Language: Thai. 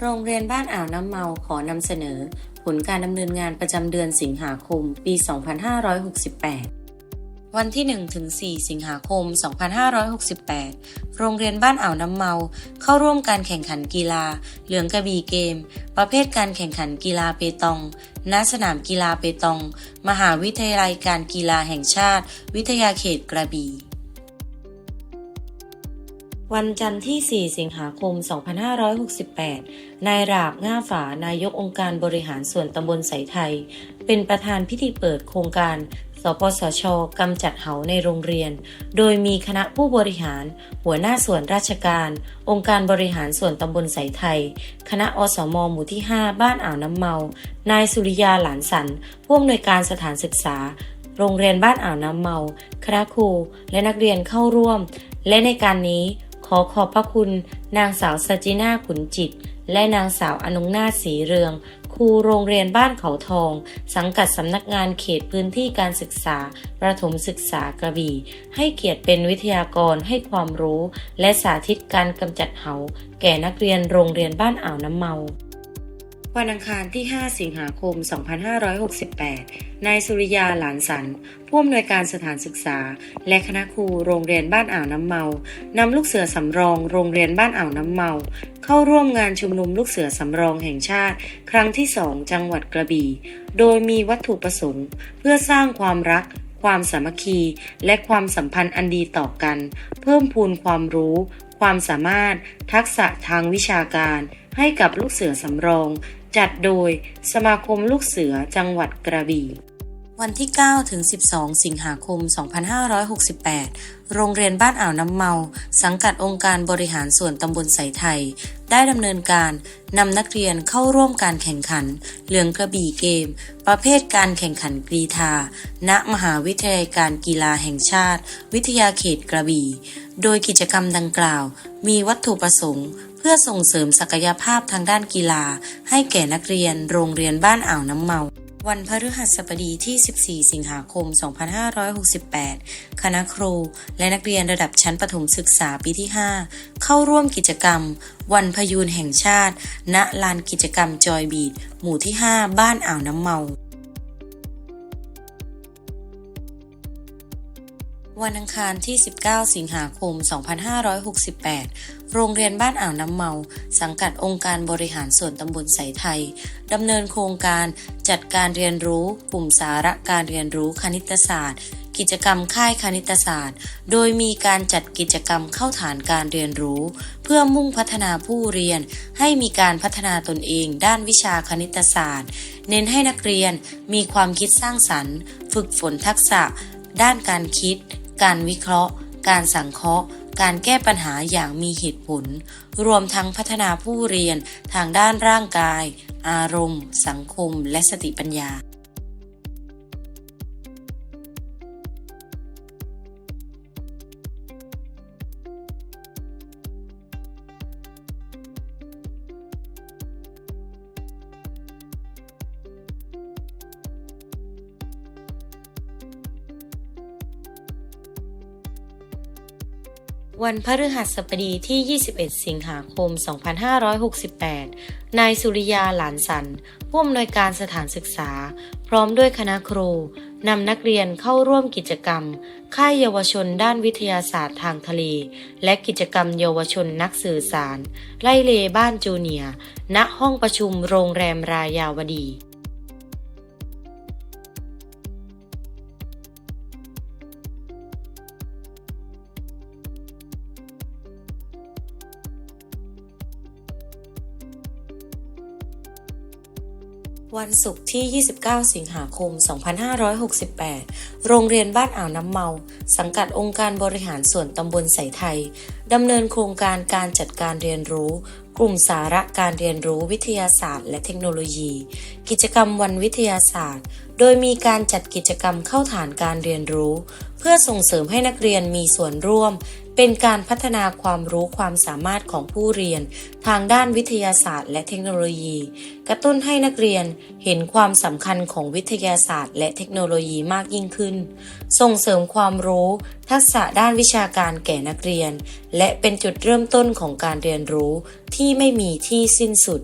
โรงเรียนบ้านอ่าวน้ำเมาขอนำเสนอ ผลการดำเนินงานประจำเดือนสิงหาคม ปี 2568 วันที่1ถึง4สิงหาคม 2568 โรงเรียนบ้านอ่าวน้ำเมา เข้าร่วมการแข่งขันกีฬา เหลืองกระบี่เกม ประเภทการแข่งขันกีฬาเปตอง ณ สนามกีฬาเปตอง มหาวิทยาลัยการกีฬาแห่งชาติ วิทยาเขตกระบี่ วันจันทร์ที่ 4 สิงหาคม 2568 นายราบง่าฝานายกองค์การบริหารส่วนตำบลสายไทย เป็นประธานพิธีเปิดโครงการ สปสชกำจัดเหาในโรงเรียน โดยมีคณะผู้บริหาร หัวหน้าส่วนราชการ องค์การบริหารส่วนตำบลสายไทย คณะอสมหมู่ที่ 5 บ้านอ่าวน้ำเมา นายสุริยาหลานสันผู้อำนวยการสถานศึกษา โรงเรียนบ้านอ่าวน้ำเมา คณะครู และนักเรียนเข้าร่วม และในการนี้ อขอบพระคุณนางสาวสจินาขุนจิต และนางสาวอนงนาศสีเรือง ครูโรงเรียนบ้านเขาทอง สังกัดสำนักงานเขตพื้นที่การศึกษา ประถมศึกษากระบี่ ให้เกียรติเป็นวิทยากรให้ความรู้ และสาธิตการกำจัดเหาแก่นักเรียนโรงเรียนบ้านอ่าวน้ำเมา วันอังคารที่ 5 สิงหาคม 2568 นายสุริยาหลานสัน ผู้อำนวยการสถานศึกษา และคณะครูโรงเรียนบ้านอ่าวน้ำเมานำลูกเสือสำรองโรงเรียนบ้านอ่าวน้ำเมา เข้าร่วมงานชุมนุมลูกเสือสำรองแห่งชาติ ครั้งที่ 2 จังหวัดกระบี่ โดยมีวัตถุประสงค์ เพื่อสร้างความรักความสามัคคี และความสัมพันธ์อันดีต่อกัน เพิ่มพูนความรู้ ความสามารถ ทักษะทางวิชาการ ให้กับลูกเสือสำรอง จัดโดยสมาคมลูกเสือจังหวัดกระบี่ วันที่ 9 ถึง 12 สิงหาคม 2568 โรงเรียนบ้านอ่าวน้ำเมา สังกัดองค์การบริหารส่วนตำบลสายไทย ได้ดำเนินการนำนักเรียนเข้าร่วมการแข่งขัน เหลืองกระบี่เกม ประเภทการแข่งขันกรีธา ณ มหาวิทยาลัยการกีฬาแห่งชาติ วิทยาเขตกระบี่ โดยกิจกรรมดังกล่าว มีวัตถุประสงค์เพื่อส่งเสริมศักยภาพทางด้านกีฬา ให้แก่นักเรียนโรงเรียนบ้านอ่าวน้ำเมา วันพฤหัสบดีที่ 14 สิงหาคม 2568 คณะครู และนักเรียนระดับชั้นประถมศึกษาปีที่ 5 เข้าร่วมกิจกรรม วันพยูนแห่งชาติ ณ ลานกิจกรรมจอยบีด หมู่ที่ 5 บ้านอ่าวน้ำเมา วันอังคารที่ 19 สิงหาคม 2568 โรงเรียนบ้านอ่าวน้ำเมา สังกัดองค์การบริหารส่วนตำบลสายไทย ดำเนินโครงการจัดการเรียนรู้ กลุ่มสาระการเรียนรู้คณิตศาสตร์ กิจกรรมค่ายคณิตศาสตร์ โดยมีการจัดกิจกรรมเข้าฐานการเรียนรู้ เพื่อมุ่งพัฒนาผู้เรียน ให้มีการพัฒนาตนเอง ด้านวิชาคณิตศาสตร์ เน้นให้นักเรียนมีความคิดสร้างสรรค์ ฝึกฝนทักษะ ด้านการคิด การวิเคราะห์ การสังเคราะห์ การแก้ปัญหาอย่างมีเหตุผล รวมทั้งพัฒนาผู้เรียนทางด้านร่างกาย อารมณ์ สังคม และสติปัญญา วันพฤหัสบดีที่ 21 สิงหาคม 2568 นายสุริยาหลานสันผู้อำนวยการสถานศึกษา พร้อมด้วยคณะครูนำนักเรียนเข้าร่วมกิจกรรม ค่ายเยาวชนด้านวิทยาศาสตร์ทางทะเล และกิจกรรมเยาวชนนักสื่อสาร ไล่เลบ้านจูเนีย ณ ห้องประชุมโรงแรมรายาวดี วันศุกร์ที่ 29 สิงหาคม 2568 โรงเรียนบ้านอ่าวน้ำเมา สังกัดองค์การบริหารส่วนตำบลสไทย ดำเนินโครงการการจัดการเรียนรู้ กลุ่มสาระการเรียนรู้วิทยาศาสตร์ และเทคโนโลยี กิจกรรมวันวิทยาศาสตร์ โดยมีการจัดกิจกรรมเข้าฐานการเรียนรู้ เพื่อส่งเสริมให้นักเรียนมีส่วนร่วม เป็นการพัฒนาความรู้ความสามารถของผู้เรียน ทางด้านวิทยาศาสตร์ และเทคโนโลยี กระตุ้นให้นักเรียนเห็นความสำคัญของวิทยาศาสตร์ และเทคโนโลยีมากยิ่งขึ้น ส่งเสริมความรู้ ทักษะด้านวิชาการแก่นักเรียน และเป็นจุดเริ่มต้นของการเรียนรู้ที่ไม่มีที่สิ้นสุด